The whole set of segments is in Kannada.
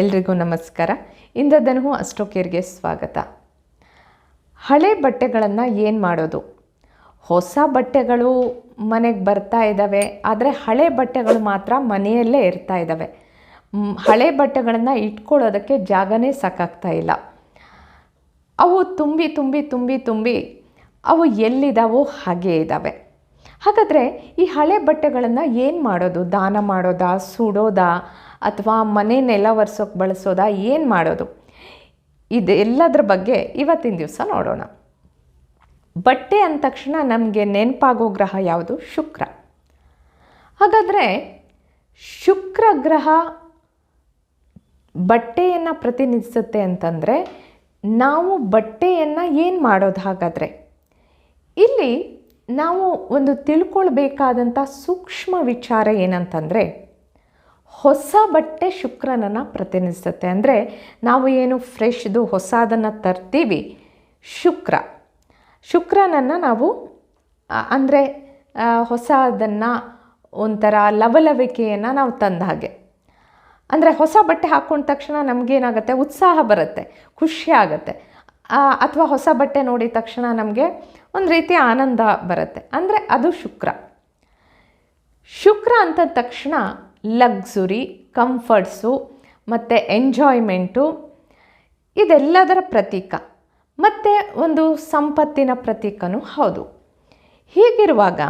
ಎಲ್ರಿಗೂ ನಮಸ್ಕಾರ. ಇಂದ್ರಧನು ಅಸ್ಟ್ರೋಕೇರ್ಗೆ ಸ್ವಾಗತ. ಹಳೆ ಬಟ್ಟೆಗಳನ್ನು ಏನು ಮಾಡೋದು? ಹೊಸ ಬಟ್ಟೆಗಳು ಮನೆಗೆ ಬರ್ತಾ ಇದ್ದಾವೆ ಆದರೆ ಹಳೆ ಬಟ್ಟೆಗಳು ಮಾತ್ರ ಮನೆಯಲ್ಲೇ ಇರ್ತಾ ಇದ್ದಾವೆ ಹಳೆ ಬಟ್ಟೆಗಳನ್ನು ಇಟ್ಕೊಳ್ಳೋದಕ್ಕೆ ಜಾಗನೇ ಸಾಕಾಗ್ತಾ ಇಲ್ಲ. ಅವು ತುಂಬಿ ತುಂಬಿ ತುಂಬಿ ತುಂಬಿ ಅವು ಎಲ್ಲಿದ್ದಾವೋ ಹಾಗೇ ಇದ್ದಾವೆ ಹಾಗಾದರೆ ಈ ಹಳೆ ಬಟ್ಟೆಗಳನ್ನು ಏನು ಮಾಡೋದು? ದಾನ ಮಾಡೋದಾ? ಸುಡೋದಾ? ಅಥವಾ ಮನೆ ನೆಲ ಒರೆಸೋಕೆ ಬಳಸೋದಾ, ಏನು ಮಾಡೋದು? ಇದೆಲ್ಲದ್ರ ಬಗ್ಗೆ ಇವತ್ತಿನ ದಿವಸ ನೋಡೋಣ. ಬಟ್ಟೆ ಅಂದ ತಕ್ಷಣ ನಮಗೆ ನೆನಪಾಗೋ ಗ್ರಹ ಯಾವುದು? ಶುಕ್ರ. ಹಾಗಾದರೆ ಶುಕ್ರ ಗ್ರಹ ಬಟ್ಟೆಯನ್ನು ಪ್ರತಿನಿಧಿಸುತ್ತೆ ಅಂತಂದರೆ ನಾವು ಬಟ್ಟೆಯನ್ನು ಏನು ಮಾಡೋದು ಹಾಗಾದರೆ? ಇಲ್ಲಿ ನಾವು ಒಂದು ತಿಳ್ಕೊಳ್ಬೇಕಾದಂಥ ಸೂಕ್ಷ್ಮ ವಿಚಾರ ಏನಂತಂದರೆ ಹೊಸ ಬಟ್ಟೆ ಶುಕ್ರನನ್ನು ಪ್ರತಿನಿಧಿಸುತ್ತೆ. ಅಂದರೆ ನಾವು ಏನು ಫ್ರೆಶ್ದು ಹೊಸದನ್ನು ತರ್ತೀವಿ, ಶುಕ್ರ. ಶುಕ್ರನನ್ನು ನಾವು ಅಂದರೆ ಹೊಸದನ್ನು ಒಂಥರ ಲವಲವಿಕೆಯನ್ನು ನಾವು ತಂದ ಹಾಗೆ. ಅಂದರೆ ಹೊಸ ಬಟ್ಟೆ ಹಾಕ್ಕೊಂಡ ತಕ್ಷಣ ನಮಗೇನಾಗುತ್ತೆ? ಉತ್ಸಾಹ ಬರುತ್ತೆ, ಖುಷಿ ಆಗುತ್ತೆ. ಅಥವಾ ಹೊಸ ಬಟ್ಟೆ ನೋಡಿದ ತಕ್ಷಣ ನಮಗೆ ಒಂದು ರೀತಿಯ ಆನಂದ ಬರುತ್ತೆ. ಅಂದರೆ ಅದು ಶುಕ್ರ. ಶುಕ್ರ ಅಂತ ತಕ್ಷಣ ಲಕ್ಸುರಿ, ಕಂಫರ್ಟ್ಸು ಮತ್ತು ಎಂಜಾಯ್ಮೆಂಟು ಇದೆಲ್ಲದರ ಪ್ರತೀಕ. ಮತ್ತು ಒಂದು ಸಂಪತ್ತಿನ ಪ್ರತೀಕನೂ ಹೌದು. ಹೀಗಿರುವಾಗ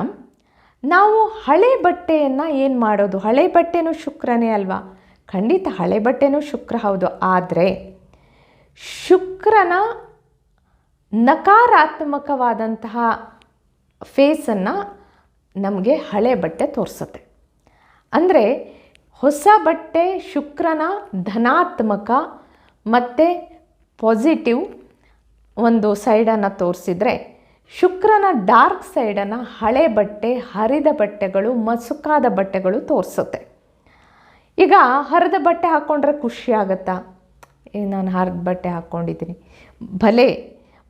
ನಾವು ಹಳೆ ಬಟ್ಟೆಯನ್ನು ಏನು ಮಾಡೋದು? ಹಳೆ ಬಟ್ಟೆನೂ ಶುಕ್ರನೇ ಅಲ್ವಾ? ಖಂಡಿತ ಹಳೆ ಬಟ್ಟೆನೂ ಶುಕ್ರ ಹೌದು. ಆದರೆ ಶುಕ್ರನ ನಕಾರಾತ್ಮಕವಾದಂತಹ ಫೇಸನ್ನು ನಮಗೆ ಹಳೆ ಬಟ್ಟೆ ತೋರಿಸುತ್ತೆ. ಅಂದರೆ ಹೊಸ ಬಟ್ಟೆ ಶುಕ್ರನ ಧನಾತ್ಮಕ ಮತ್ತು ಪಾಸಿಟಿವ್ ಒಂದು ಸೈಡನ್ನು ತೋರಿಸಿದರೆ, ಶುಕ್ರನ ಡಾರ್ಕ್ ಸೈಡನ್ನು ಹಳೆ ಬಟ್ಟೆ, ಹರಿದ ಬಟ್ಟೆಗಳು, ಮಸುಕಾದ ಬಟ್ಟೆಗಳು ತೋರಿಸುತ್ತೆ. ಈಗ ಹರಿದ ಬಟ್ಟೆ ಹಾಕ್ಕೊಂಡ್ರೆ ಖುಷಿ ಆಗುತ್ತಾ? ನಾನು ಹರಿದ ಬಟ್ಟೆ ಹಾಕ್ಕೊಂಡಿದ್ದೀನಿ ಭಲೆ,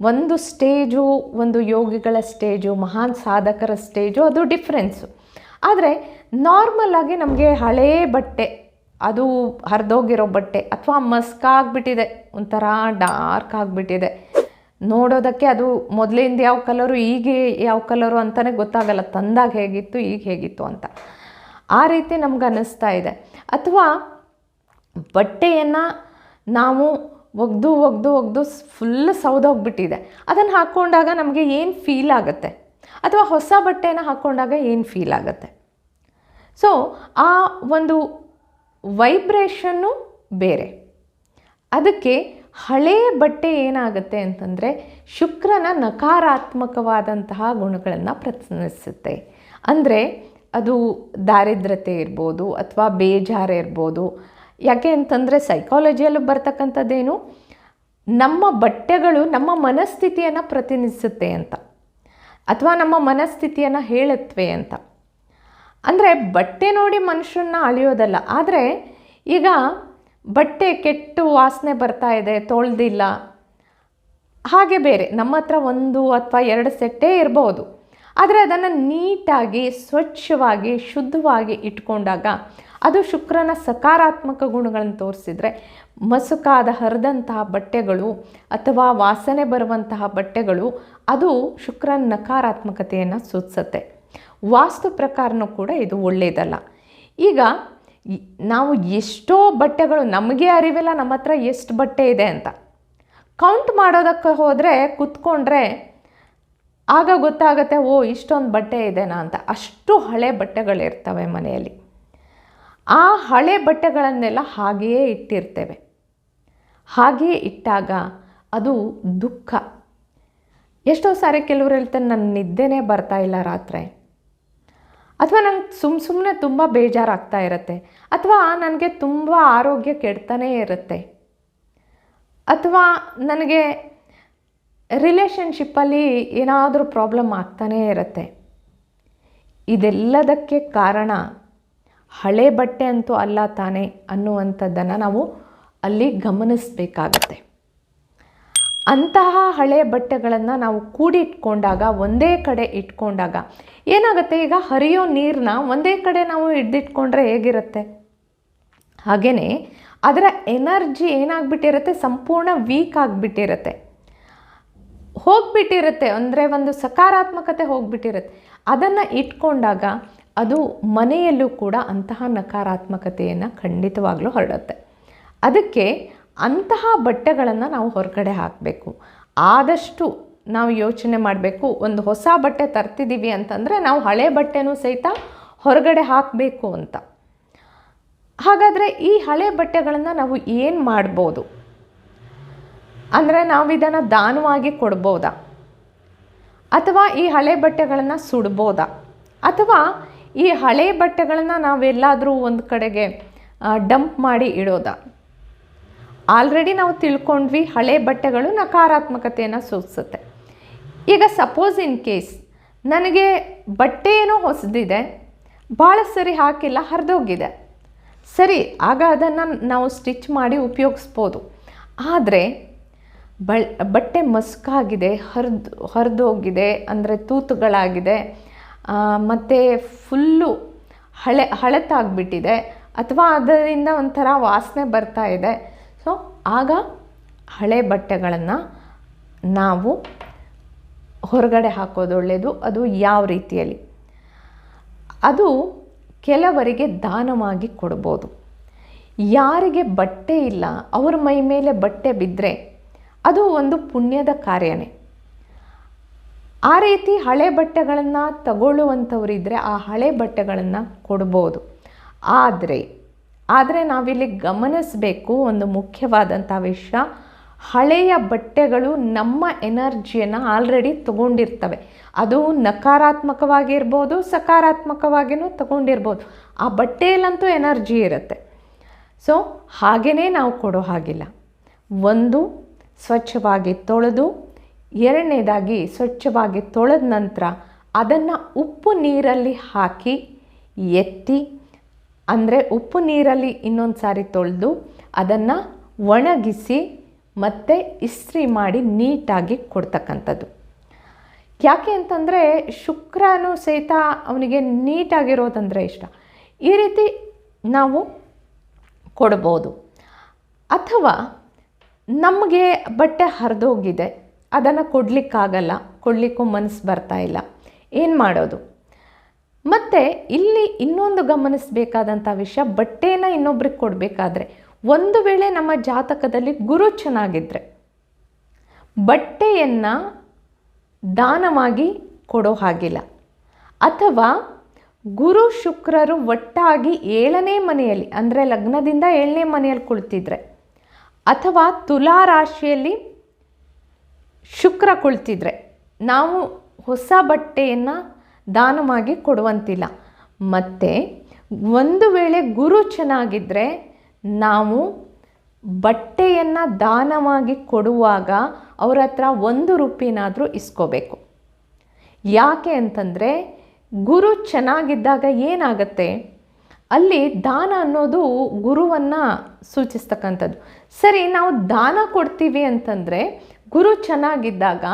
ಒಂದು ಸ್ಟೇಜು ಒಂದು ಯೋಗಿಗಳ ಸ್ಟೇಜು ಮಹಾನ್ ಸಾಧಕರ ಸ್ಟೇಜು ಅದು ಡಿಫ್ರೆನ್ಸು ಆದರೆ ನಾರ್ಮಲ್ ಆಗಿ ನಮಗೆ ಹಳೇ ಬಟ್ಟೆ, ಅದು ಹರಿದೋಗಿರೋ ಬಟ್ಟೆ ಅಥವಾ ಮಸ್ಕಾಗ್ಬಿಟ್ಟಿದೆ ಒಂಥರ ಡಾರ್ಕ್ ಆಗಿಬಿಟ್ಟಿದೆ. ನೋಡೋದಕ್ಕೆ ಅದು ಮೊದಲಿಂದ ಯಾವ ಕಲರು ಈಗ ಯಾವ ಕಲರು ಅಂತಲೇ ಗೊತ್ತಾಗಲ್ಲ, ತಂದಾಗ ಹೇಗಿತ್ತು ಈಗ ಹೇಗಿತ್ತು ಅಂತ. ಆ ರೀತಿ ನಮ್ಗೆ ಅನ್ನಿಸ್ತಾ ಇದೆ. ಅಥವಾ ಬಟ್ಟೆಯನ್ನು ನಾವು ಒಗ್ದು ಒಗ್ದು ಒಗ್ದು ಫುಲ್ ಸೌದೋಗ್ಬಿಟ್ಟಿದೆ ಅದನ್ನು ಹಾಕ್ಕೊಂಡಾಗ ನಮಗೆ ಏನು ಫೀಲ್ ಆಗುತ್ತೆ? ಅಥವಾ ಹೊಸ ಬಟ್ಟೆನ ಹಾಕ್ಕೊಂಡಾಗ ಏನು ಫೀಲ್ ಆಗುತ್ತೆ? ಸೊ ಆ ಒಂದು ವೈಬ್ರೇಷನ್ನು ಬೇರೆ. ಅದಕ್ಕೆ ಹಳೇ ಬಟ್ಟೆ ಏನಾಗುತ್ತೆ ಅಂತಂದರೆ ಶುಕ್ರನ ನಕಾರಾತ್ಮಕವಾದಂತಹ ಗುಣಗಳನ್ನು ಪ್ರತಿನಿಧಿಸುತ್ತೆ. ಅಂದರೆ ಅದು ದಾರಿದ್ರತೆ ಇರ್ಬೋದು ಅಥವಾ ಬೇಜಾರು ಇರ್ಬೋದು. ಯಾಕೆ ಅಂತಂದರೆ ಸೈಕಾಲಜಿಯಲ್ಲಿ ಬರ್ತಕ್ಕಂಥದ್ದೇನು? ನಮ್ಮ ಬಟ್ಟೆಗಳು ನಮ್ಮ ಮನಸ್ಥಿತಿಯನ್ನು ಪ್ರತಿನಿಧಿಸುತ್ತೆ ಅಂತ. ಅಥವಾ ನಮ್ಮ ಮನಸ್ಥಿತಿಯನ್ನು ಹೇಳುತ್ತವೆ ಅಂತ. ಅಂದರೆ ಬಟ್ಟೆ ನೋಡಿ ಮನುಷ್ಯರನ್ನ ಅಳಿಯೋದಲ್ಲ, ಆದರೆ ಈಗ ಬಟ್ಟೆ ಕೆಟ್ಟು ವಾಸನೆ ಬರ್ತಾ ಇದೆ, ತೊಳೆದಿಲ್ಲ, ಹಾಗೆ ಬೇರೆ, ನಮ್ಮ ಹತ್ರ ಒಂದು ಅಥವಾ ಎರಡು ಸೆಟ್ಟೇ ಇರ್ಬೋದು. ಆದರೆ ಅದನ್ನು ನೀಟಾಗಿ, ಸ್ವಚ್ಛವಾಗಿ, ಶುದ್ಧವಾಗಿ ಇಟ್ಕೊಂಡಾಗ ಅದು ಶುಕ್ರನ ಸಕಾರಾತ್ಮಕ ಗುಣಗಳನ್ನು ತೋರಿಸಿದರೆ ಮಸುಕಾದ ಹರಿದಂತಹ ಬಟ್ಟೆಗಳು ಅಥವಾ ವಾಸನೆ ಬರುವಂತಹ ಬಟ್ಟೆಗಳು, ಅದು ಶುಕ್ರನ ನಕಾರಾತ್ಮಕತೆಯನ್ನು ಸೂಚಿಸುತ್ತೆ. ವಾಸ್ತು ಪ್ರಕಾರನೂ ಕೂಡ ಇದು ಒಳ್ಳೆಯದಲ್ಲ. ಈಗ ನಾವು ಎಷ್ಟೋ ಬಟ್ಟೆಗಳು, ನಮಗೆ ಅರಿವಿಲ್ಲ ನಮ್ಮ ಹತ್ರ ಎಷ್ಟು ಬಟ್ಟೆ ಇದೆ ಅಂತ. ಕೌಂಟ್ ಮಾಡೋದಕ್ಕೆ ಹೋದರೆ ಕುತ್ಕೊಂಡ್ರೆ ಆಗ ಗೊತ್ತಾಗುತ್ತೆ, ಓ, ಇಷ್ಟೊಂದು ಬಟ್ಟೆ ಇದೆನಾ ಅಂತ. ಅಷ್ಟು ಹಳೆ ಬಟ್ಟೆಗಳಿರ್ತವೆ ಮನೆಯಲ್ಲಿ. ಆ ಹಳೆ ಬಟ್ಟೆಗಳನ್ನೆಲ್ಲ ಹಾಗೆಯೇ ಇಟ್ಟಿರ್ತೇವೆ. ಹಾಗೆಯೇ ಇಟ್ಟಾಗ ಅದು ದುಃಖ. ಎಷ್ಟೋ ಸಾರಿ ಕೆಲವರು ಹೇಳ್ತಾರೆ ನನ್ನ ನಿದ್ದೆನೇ ಬರ್ತಾ ಇಲ್ಲ ರಾತ್ರಿ. ಅಥವಾ ನಂಗೆ ಸುಮ್ಮ ಸುಮ್ಮನೆ ತುಂಬ ಬೇಜಾರಾಗ್ತಾ ಇರುತ್ತೆ. ಅಥವಾ ನನಗೆ ತುಂಬ ಆರೋಗ್ಯ ಕೆಡ್ತಾನೇ ಇರುತ್ತೆ. ಅಥವಾ ನನಗೆ ರಿಲೇಷನ್ಶಿಪ್ಪಲ್ಲಿ ಏನಾದರೂ ಪ್ರಾಬ್ಲಮ್ ಆಗ್ತಾನೇ ಇರುತ್ತೆ. ಇದೆಲ್ಲದಕ್ಕೆ ಕಾರಣ ಹಳೆ ಬಟ್ಟೆ ಅಂತೂ ಅಲ್ಲ ತಾನೇ ಅನ್ನುವಂಥದ್ದನ್ನು ನಾವು ಅಲ್ಲಿ ಗಮನಿಸಬೇಕಾಗತ್ತೆ. ಅಂತಹ ಹಳೆ ಬಟ್ಟೆಗಳನ್ನು ನಾವು ಕೂಡಿಟ್ಕೊಂಡಾಗ, ಒಂದೇ ಕಡೆ ಇಟ್ಕೊಂಡಾಗ ಏನಾಗುತ್ತೆ? ಈಗ ಹರಿಯೋ ನೀರನ್ನ ಒಂದೇ ಕಡೆ ನಾವು ಹಿಡ್ದಿಟ್ಕೊಂಡ್ರೆ ಹೇಗಿರುತ್ತೆ? ಹಾಗೆಯೇ ಅದರ ಎನರ್ಜಿ ಏನಾಗ್ಬಿಟ್ಟಿರುತ್ತೆ? ಸಂಪೂರ್ಣ ವೀಕ್ ಆಗಿಬಿಟ್ಟಿರುತ್ತೆ. ಹೋಗ್ಬಿಟ್ಟಿರುತ್ತೆ ಅಂದರೆ ಒಂದು ಸಕಾರಾತ್ಮಕತೆ ಹೋಗ್ಬಿಟ್ಟಿರುತ್ತೆ. ಅದನ್ನು ಇಟ್ಕೊಂಡಾಗ ಅದು ಮನೆಯಲ್ಲೂ ಕೂಡ ಅಂತಹ ನಕಾರಾತ್ಮಕತೆಯನ್ನು ಖಂಡಿತವಾಗ್ಲೂ ಹರಡುತ್ತೆ. ಅದಕ್ಕೆ ಅಂತಹ ಬಟ್ಟೆಗಳನ್ನು ನಾವು ಹೊರಗಡೆ ಹಾಕಬೇಕು. ಆದಷ್ಟು ನಾವು ಯೋಚನೆ ಮಾಡಬೇಕು, ಒಂದು ಹೊಸ ಬಟ್ಟೆ ತರ್ತಿದ್ದೀವಿ ಅಂತಂದರೆ ನಾವು ಹಳೆ ಬಟ್ಟೆನೂ ಸಹಿತ ಹೊರಗಡೆ ಹಾಕಬೇಕು ಅಂತ. ಹಾಗಾದರೆ ಈ ಹಳೆ ಬಟ್ಟೆಗಳನ್ನು ನಾವು ಏನು ಮಾಡ್ಬೋದು? ಅಂದರೆ ನಾವು ಇದನ್ನು ದಾನವಾಗಿ ಕೊಡ್ಬೋದಾ? ಅಥವಾ ಈ ಹಳೆ ಬಟ್ಟೆಗಳನ್ನು ಸುಡ್ಬೋದಾ? ಅಥವಾ ಈ ಹಳೆ ಬಟ್ಟೆಗಳನ್ನು ನಾವೆಲ್ಲಾದರೂ ಒಂದು ಕಡೆಗೆ ಡಂಪ್ ಮಾಡಿ ಇಡೋದಾ? ಆಲ್ರೆಡಿ ನಾವು ತಿಳ್ಕೊಂಡ್ವಿ ಹಳೆ ಬಟ್ಟೆಗಳು ನಕಾರಾತ್ಮಕತೆಯನ್ನು ಸೂಚಿಸುತ್ತೆ. ಈಗ ಸಪೋಸ್ ಇನ್ ಕೇಸ್ ನನಗೆ ಬಟ್ಟೆ ಏನೋ ಹೊಸದಿದೆ, ಭಾಳ ಸರಿ ಹಾಕಿಲ್ಲ, ಹರಿದೋಗಿದೆ. ಸರಿ, ಆಗ ಅದನ್ನು ನಾವು ಸ್ಟಿಚ್ ಮಾಡಿ ಉಪಯೋಗಿಸ್ಬೋದು. ಆದರೆ ಬಳ್, ಬಟ್ಟೆ ಮಸ್ಕಾಗಿದೆ, ಹರಿದು, ಹರಿದೋಗಿದೆ, ಅಂದರೆ ತೂತುಗಳಾಗಿದೆ ಮತ್ತು ಫುಲ್ಲು ಹಳೆ, ಹಳತಾಗ್ಬಿಟ್ಟಿದೆ, ಅಥವಾ ಅದರಿಂದ ಒಂಥರ ವಾಸನೆ ಬರ್ತಾ ಇದೆ ಸೊ ಆಗ ಹಳೆ ಬಟ್ಟೆಗಳನ್ನು ನಾವು ಹೊರಗಡೆ ಹಾಕೋದು ಒಳ್ಳೆಯದು ಅದು ಯಾವ ರೀತಿಯಲ್ಲಿ? ಅದು ಕೆಲವರಿಗೆ ದಾನವಾಗಿ ಕೊಡ್ಬೋದು. ಯಾರಿಗೆ ಬಟ್ಟೆ ಇಲ್ಲ, ಅವ್ರ ಮೈ ಮೇಲೆ ಬಟ್ಟೆ ಬಿದ್ದರೆ ಅದು ಒಂದು ಪುಣ್ಯದ ಕಾರ್ಯನೇ. ಆ ರೀತಿ ಹಳೆ ಬಟ್ಟೆಗಳನ್ನು ತಗೊಳ್ಳುವಂಥವರಿದ್ದರೆ ಆ ಹಳೆ ಬಟ್ಟೆಗಳನ್ನು ಕೊಡ್ಬೋದು. ಆದರೆ ಆದರೆ ನಾವಿಲ್ಲಿ ಗಮನಿಸಬೇಕು ಒಂದು ಮುಖ್ಯವಾದಂಥ ವಿಷಯ. ಹಳೆಯ ಬಟ್ಟೆಗಳು ನಮ್ಮ ಎನರ್ಜಿಯನ್ನು ಆಲ್ರೆಡಿ ತಗೊಂಡಿರ್ತವೆ. ಅದು ನಕಾರಾತ್ಮಕವಾಗಿರ್ಬೋದು ಸಕಾರಾತ್ಮಕವಾಗಿಯೂ ತಗೊಂಡಿರ್ಬೋದು. ಆ ಬಟ್ಟೆಯಲ್ಲಂತೂ ಎನರ್ಜಿ ಇರುತ್ತೆ. ಸೊ ಹಾಗೆಯೇ ನಾವು ಕೊಡೋ ಹಾಗಿಲ್ಲ. ಒಂದು, ಸ್ವಚ್ಛವಾಗಿ ತೊಳೆದು, ಎರಡನೇದಾಗಿ ಸ್ವಚ್ಛವಾಗಿ ತೊಳೆದ ನಂತರ ಅದನ್ನು ಉಪ್ಪು ನೀರಲ್ಲಿ ಹಾಕಿ ಎತ್ತಿ ಅಂದರೆ ಉಪ್ಪು ನೀರಲ್ಲಿ ಇನ್ನೊಂದು ಸಾರಿ ತೊಳೆದು ಅದನ್ನು ಒಣಗಿಸಿ ಮತ್ತೆ ಇಸ್ತ್ರಿ ಮಾಡಿ ನೀಟಾಗಿ ಕೊಡ್ತಕ್ಕಂಥದ್ದು. ಯಾಕೆ ಅಂತಂದರೆ ಶುಕ್ರನು ಸಹಿತ ಅವನಿಗೆ ನೀಟಾಗಿರೋದಂದರೆ ಇಷ್ಟ. ಈ ರೀತಿ ನಾವು ಕೊಡ್ಬೋದು. ಅಥವಾ ನಮಗೆ ಬಟ್ಟೆ ಹರಿದೋಗಿದೆ, ಅದನ್ನು ಕೊಡಲಿಕ್ಕಾಗಲ್ಲ, ಕೊಡಲಿಕ್ಕೂ ಮನಸ್ಸು ಬರ್ತಾ ಇಲ್ಲ. ಏನು ಮಾಡೋದು? ಮತ್ತು ಇಲ್ಲಿ ಇನ್ನೊಂದು ಗಮನಿಸಬೇಕಾದಂಥ ವಿಷಯ, ಬಟ್ಟೆನ ಇನ್ನೊಬ್ರಿಗೆ ಕೊಡಬೇಕಾದ್ರೆ ಒಂದು ವೇಳೆ ನಮ್ಮ ಜಾತಕದಲ್ಲಿ ಗುರು ಚೆನ್ನಾಗಿದ್ದರೆ ಬಟ್ಟೆಯನ್ನು ದಾನವಾಗಿ ಕೊಡೋ ಹಾಗಿಲ್ಲ. ಅಥವಾ ಗುರು ಶುಕ್ರರು ಒಟ್ಟಾಗಿ ಏಳನೇ ಮನೆಯಲ್ಲಿ, ಅಂದರೆ ಲಗ್ನದಿಂದ ಏಳನೇ ಮನೆಯಲ್ಲಿ ಕುಳಿತಿದ್ರೆ, ಅಥವಾ ತುಲಾ ರಾಶಿಯಲ್ಲಿ ಶುಕ್ರ ಕುಳಿತಿದ್ರೆ, ನಾವು ಹೊಸ ಬಟ್ಟೆಯನ್ನು ದಾನವಾಗಿ ಕೊಡುವಂತಿಲ್ಲ. ಮತ್ತು ಒಂದು ವೇಳೆ ಗುರು ಚೆನ್ನಾಗಿದ್ದರೆ ನಾವು ಬಟ್ಟೆಯನ್ನು ದಾನವಾಗಿ ಕೊಡುವಾಗ ಅವ್ರ ಹತ್ರ ಒಂದು ರೂಪಿನಾದರೂ ಇಸ್ಕೋಬೇಕು. ಯಾಕೆ ಅಂತಂದರೆ ಗುರು ಚೆನ್ನಾಗಿದ್ದಾಗ ಏನಾಗತ್ತೆ? ಅಲ್ಲಿ ದಾನ ಅನ್ನೋದು ಗುರುವನ್ನು ಸೂಚಿಸ್ತಕ್ಕಂಥದ್ದು. ಸರಿ, ನಾವು ದಾನ ಕೊಡ್ತೀವಿ ಅಂತಂದರೆ ಗುರು ಚೆನ್ನಾಗಿದ್ದಾಗ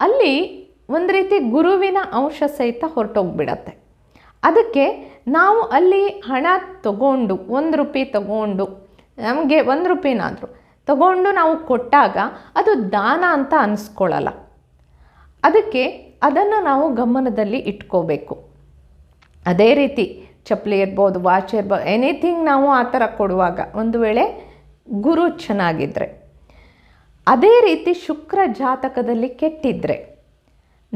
ಅಲ್ಲಿ ಒಂದು ರೀತಿ ಗುರುವಿನ ಅಂಶ ಸಹಿತ ಹೊರಟೋಗ್ಬಿಡತ್ತೆ. ಅದಕ್ಕೆ ನಾವು ಅಲ್ಲಿ ಹಣ ತಗೊಂಡು, ಒಂದು ರೂಪಾಯಿ ತಗೊಂಡು, ನಮಗೆ ಒಂದು ರೂಪಿನಾದರೂ ತಗೊಂಡು ನಾವು ಕೊಟ್ಟಾಗ ಅದು ದಾನ ಅಂತ ಅನಿಸ್ಕೊಳ್ಳಲ್ಲ ಅದಕ್ಕೆ ಅದನ್ನು ನಾವು ಗಮನದಲ್ಲಿ ಇಟ್ಕೋಬೇಕು. ಅದೇ ರೀತಿ ಚಪ್ಪಲಿ ಇರ್ಬೋದು, ವಾಚ್ ಇರ್ಬೋದು ಎನಿಥಿಂಗ್ ನಾವು ಆ ಥರ ಕೊಡುವಾಗ ಒಂದು ವೇಳೆ ಗುರು ಚೆನ್ನಾಗಿದ್ದರೆ ಅದೇ ರೀತಿ ಶುಕ್ರ ಜಾತಕದಲ್ಲಿ ಕೆಟ್ಟಿದ್ದರೆ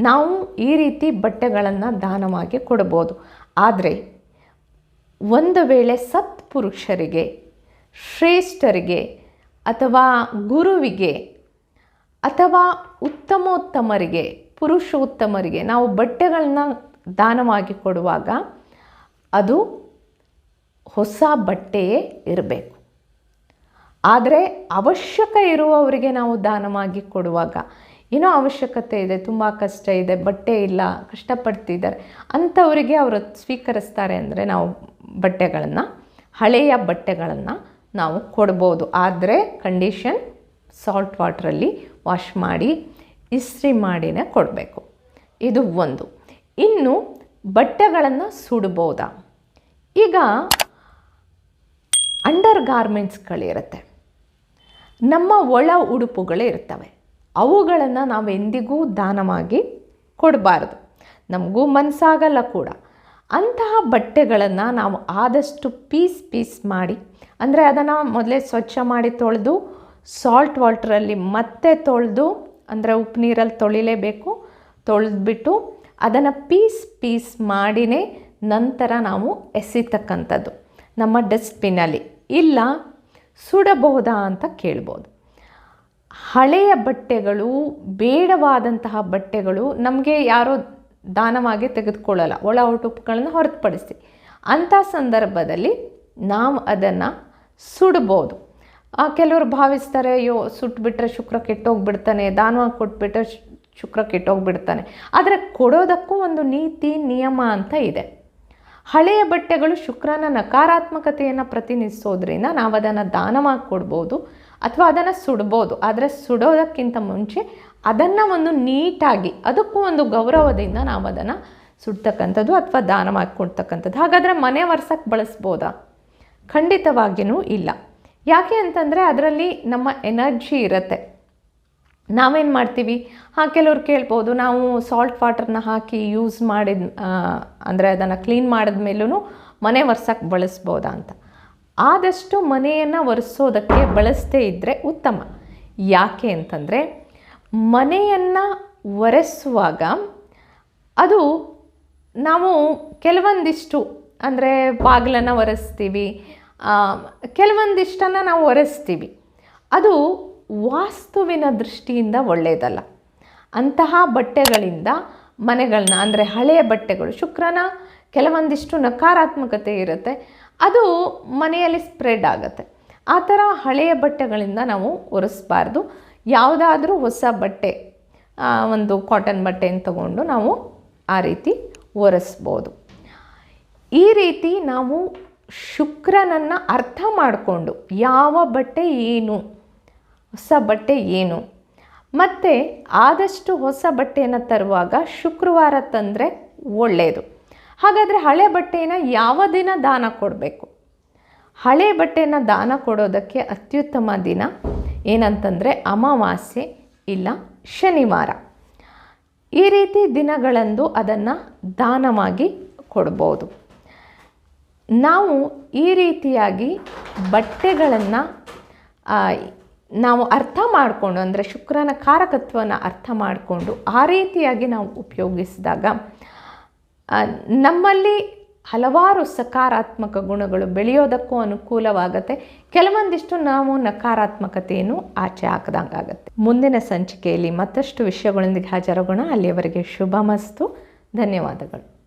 ನಾವು ಈ ರೀತಿ ಬಟ್ಟೆಗಳನ್ನು ದಾನವಾಗಿ ಕೊಡ್ಬೋದು. ಆದರೆ ಒಂದು ವೇಳೆ ಸತ್ಪುರುಷರಿಗೆ, ಶ್ರೇಷ್ಠರಿಗೆ ಅಥವಾ ಗುರುವಿಗೆ ಅಥವಾ ಉತ್ತಮೋತ್ತಮರಿಗೆ, ಪುರುಷೋತ್ತಮರಿಗೆ ನಾವು ಬಟ್ಟೆಗಳನ್ನ ದಾನವಾಗಿ ಕೊಡುವಾಗ ಅದು ಹೊಸ ಬಟ್ಟೆಯೇ ಇರಬೇಕು. ಆದರೆ ಅವಶ್ಯಕ ಇರುವವರಿಗೆ ನಾವು ದಾನವಾಗಿ ಕೊಡುವಾಗ ಏನೋ ಅವಶ್ಯಕತೆ ಇದೆ, ತುಂಬ ಕಷ್ಟ ಇದೆ, ಬಟ್ಟೆ ಇಲ್ಲ, ಕಷ್ಟಪಡ್ತಿದ್ದಾರೆ. ಅಂಥವರಿಗೆ ಅವರು ಸ್ವೀಕರಿಸ್ತಾರೆ ಅಂದರೆ ನಾವು ಬಟ್ಟೆಗಳನ್ನು, ಹಳೆಯ ಬಟ್ಟೆಗಳನ್ನು ನಾವು ಕೊಡ್ಬೋದು. ಆದರೆ ಕಂಡೀಷನ್ ಸಾಲ್ಟ್ ವಾಟ್ರಲ್ಲಿ ವಾಶ್ ಮಾಡಿ, ಇಸ್ತ್ರಿ ಮಾಡಿನೇ ಕೊಡಬೇಕು. ಇದು ಒಂದು. ಇನ್ನು ಬಟ್ಟೆಗಳನ್ನು ಸುಡ್ಬೋದಾ? ಈಗ ಅಂಡರ್ ಗಾರ್ಮೆಂಟ್ಸ್ಗಳಿರುತ್ತೆ ನಮ್ಮ ಒಳ ಉಡುಪುಗಳೇ ಇರ್ತವೆ ಅವುಗಳನ್ನು ನಾವು ಎಂದಿಗೂ ದಾನವಾಗಿ ಕೊಡಬಾರ್ದು. ನಮಗೂ ಮನಸ್ಸಾಗಲ್ಲ ಕೂಡ. ಅಂತಹ ಬಟ್ಟೆಗಳನ್ನು ನಾವು ಆದಷ್ಟು ಪೀಸ್ ಪೀಸ್ ಮಾಡಿ, ಅಂದರೆ ಅದನ್ನು ಮೊದಲೇ ಸ್ವಚ್ಛ ಮಾಡಿ ತೊಳೆದು ಸಾಲ್ಟ್ ವಾಟ್ರಲ್ಲಿ ಮತ್ತೆ ತೊಳೆದು, ಅಂದರೆ ಉಪ್ಪು ನೀರಲ್ಲಿ ತೊಳಿಲೇಬೇಕು. ತೊಳೆದ್ಬಿಟ್ಟು ಅದನ್ನು ಪೀಸ್ ಪೀಸ್ ಮಾಡಿನೇ ನಂತರ ನಾವು ಎಸಿತಕ್ಕಂಥದ್ದು ನಮ್ಮ ಡಸ್ಟ್ಬಿನ್ನಲ್ಲಿ ಇಲ್ಲ, ಸುಡಬಹುದಾ ಅಂತ ಕೇಳ್ಬೋದು. ಹಳೆಯ ಬಟ್ಟೆಗಳು, ಬೇಡವಾದಂತಹ ಬಟ್ಟೆಗಳು ನಮಗೆ ಯಾರೋ ದಾನವಾಗಿ ತೆಗೆದುಕೊಳ್ಳಲ್ಲ. ಒಳ ಉಟುಪುಗಳನ್ನು ಹೊರತುಪಡಿಸಿ. ಅಂಥ ಸಂದರ್ಭದಲ್ಲಿ ನಾವು ಅದನ್ನು ಸುಡ್ಬೋದು. ಕೆಲವರು ಭಾವಿಸ್ತಾರೆ, ಅಯ್ಯೋ, ಸುಟ್ಬಿಟ್ರೆ ಶುಕ್ರ ಕೆಟ್ಟೋಗ್ಬಿಡ್ತಾನೆ ದಾನವಾಗಿ ಕೊಟ್ಬಿಟ್ರೆ ಶುಕ್ರ ಕೆಟ್ಟೋಗ್ಬಿಡ್ತಾನೆ. ಆದರೆ ಕೊಡೋದಕ್ಕೂ ಒಂದು ನೀತಿ, ನಿಯಮ ಅಂತ ಇದೆ. ಹಳೆಯ ಬಟ್ಟೆಗಳು ಶುಕ್ರನ ನಕಾರಾತ್ಮಕತೆಯನ್ನು ಪ್ರತಿನಿಧಿಸೋದ್ರಿಂದ ನಾವು ಅದನ್ನು ದಾನವಾಗಿ ಕೊಡ್ಬೋದು. ಅಥವಾ ಅದನ್ನು ಸುಡ್ಬೋದು. ಆದರೆ ಸುಡೋದಕ್ಕಿಂತ ಮುಂಚೆ ಅದನ್ನು ಒಂದು ನೀಟಾಗಿ, ಅದಕ್ಕೂ ಒಂದು ಗೌರವದಿಂದ ನಾವು ಅದನ್ನು ಸುಡ್ತಕ್ಕಂಥದ್ದು ಅಥವಾ ದಾನ ಕೊಡ್ತಕ್ಕಂಥದ್ದು ಹಾಗಾದರೆ ಮನೆ ವರ್ಸಕ್ಕೆ ಬಳಸ್ಬೋದಾ? ಖಂಡಿತವಾಗಿಯೂ ಇಲ್ಲ. ಯಾಕೆ ಅಂತಂದರೆ ಅದರಲ್ಲಿ ನಮ್ಮ ಎನರ್ಜಿ ಇರುತ್ತೆ. ನಾವೇನು ಮಾಡ್ತೀವಿ? ಹಾಂ, ಕೆಲವ್ರು ಕೇಳ್ಬೋದು, ನಾವು ಸಾಲ್ಟ್ ವಾಟರ್ನ ಹಾಕಿ ಯೂಸ್ ಮಾಡಿದ ಅಂದರೆ ಅದನ್ನು ಕ್ಲೀನ್ ಮಾಡಿದ ಮೇಲೂ ಮನೆ ಒರ್ಸಕ್ಕೆ ಬಳಸ್ಬೋದಾ ಅಂತ. ಆದಷ್ಟು ಮನೆಯನ್ನು ಒರೆಸೋದಕ್ಕೆ ಬಳಸದೇ ಇದ್ದರೆ ಉತ್ತಮ. ಯಾಕೆ ಅಂತಂದರೆ, ಮನೆಯನ್ನು ಒರೆಸುವಾಗ ಅದು ನಾವು ಕೆಲವೊಂದಿಷ್ಟು, ಅಂದರೆ ಬಾಗಿಲನ್ನು ಒರೆಸ್ತೀವಿ ಕೆಲವೊಂದಿಷ್ಟನ್ನು ನಾವು ಒರೆಸ್ತೀವಿ. ಅದು ವಾಸ್ತುವಿನ ದೃಷ್ಟಿಯಿಂದ ಒಳ್ಳೆಯದಲ್ಲ. ಅಂತಹ ಬಟ್ಟೆಗಳಿಂದ ಮನೆಗಳನ್ನ ಅಂದರೆ ಹಳೆಯ ಬಟ್ಟೆಗಳು, ಶುಕ್ರನ ಕೆಲವೊಂದಿಷ್ಟು ನಕಾರಾತ್ಮಕತೆ ಇರುತ್ತೆ. ಅದು ಮನೆಯಲ್ಲಿ ಸ್ಪ್ರೆಡ್ ಆಗುತ್ತೆ. ಆ ಥರ ಹಳೆಯ ಬಟ್ಟೆಗಳಿಂದ ನಾವು ಒರೆಸ್ಬಾರ್ದು. ಯಾವುದಾದ್ರೂ ಹೊಸ ಬಟ್ಟೆ ಒಂದು ಕಾಟನ್ ಬಟ್ಟೆಯನ್ನು ತಗೊಂಡು ನಾವು ಆ ರೀತಿ ಒರೆಸ್ಬೋದು. ಈ ರೀತಿ ನಾವು ಶುಕ್ರನನ್ನು ಅರ್ಥ ಮಾಡಿಕೊಂಡು ಯಾವ ಬಟ್ಟೆ ಏನು, ಹೊಸ ಬಟ್ಟೆ ಏನು, ಮತ್ತು ಆದಷ್ಟು ಹೊಸ ಬಟ್ಟೆಯನ್ನು ತರುವಾಗ ಶುಕ್ರವಾರ ತಂದರೆ ಒಳ್ಳೆಯದು ಹಾಗಾದರೆ ಹಳೆ ಬಟ್ಟೆಯನ್ನು ಯಾವ ದಿನ ದಾನ ಕೊಡಬೇಕು? ಹಳೆ ಬಟ್ಟೆಯನ್ನು ದಾನ ಕೊಡೋದಕ್ಕೆ ಅತ್ಯುತ್ತಮ ದಿನ ಏನಂತಂದರೆ ಅಮಾವಾಸ್ಯೆ ಇಲ್ಲ ಶನಿವಾರ. ಈ ರೀತಿ ದಿನಗಳಂದು ಅದನ್ನು ದಾನವಾಗಿ ಕೊಡ್ಬೋದು. ನಾವು ಈ ರೀತಿಯಾಗಿ ಬಟ್ಟೆಗಳನ್ನು ನಾವು ಅರ್ಥ ಮಾಡಿಕೊಂಡು ಅಂದರೆ ಶುಕ್ರನ ಕಾರಕತ್ವನ ಅರ್ಥ ಮಾಡಿಕೊಂಡು ಆ ರೀತಿಯಾಗಿ ನಾವು ಉಪಯೋಗಿಸಿದಾಗ ನಮ್ಮಲ್ಲಿ ಹಲವಾರು ಸಕಾರಾತ್ಮಕ ಗುಣಗಳು ಬೆಳೆಯೋದಕ್ಕೂ ಅನುಕೂಲವಾಗುತ್ತೆ. ಕೆಲವೊಂದಿಷ್ಟು ನಾವು ನಕಾರಾತ್ಮಕತೆಯನ್ನು ಆಚೆ ಹಾಕಿದಂಗಾಗತ್ತೆ. ಮುಂದಿನ ಸಂಚಿಕೆಯಲ್ಲಿ ಮತ್ತಷ್ಟು ವಿಷಯಗಳೊಂದಿಗೆ ಹಾಜರಾಗೋಣ. ಅಲ್ಲಿಯವರೆಗೆ ಶುಭ ಮಸ್ತು ಧನ್ಯವಾದಗಳು.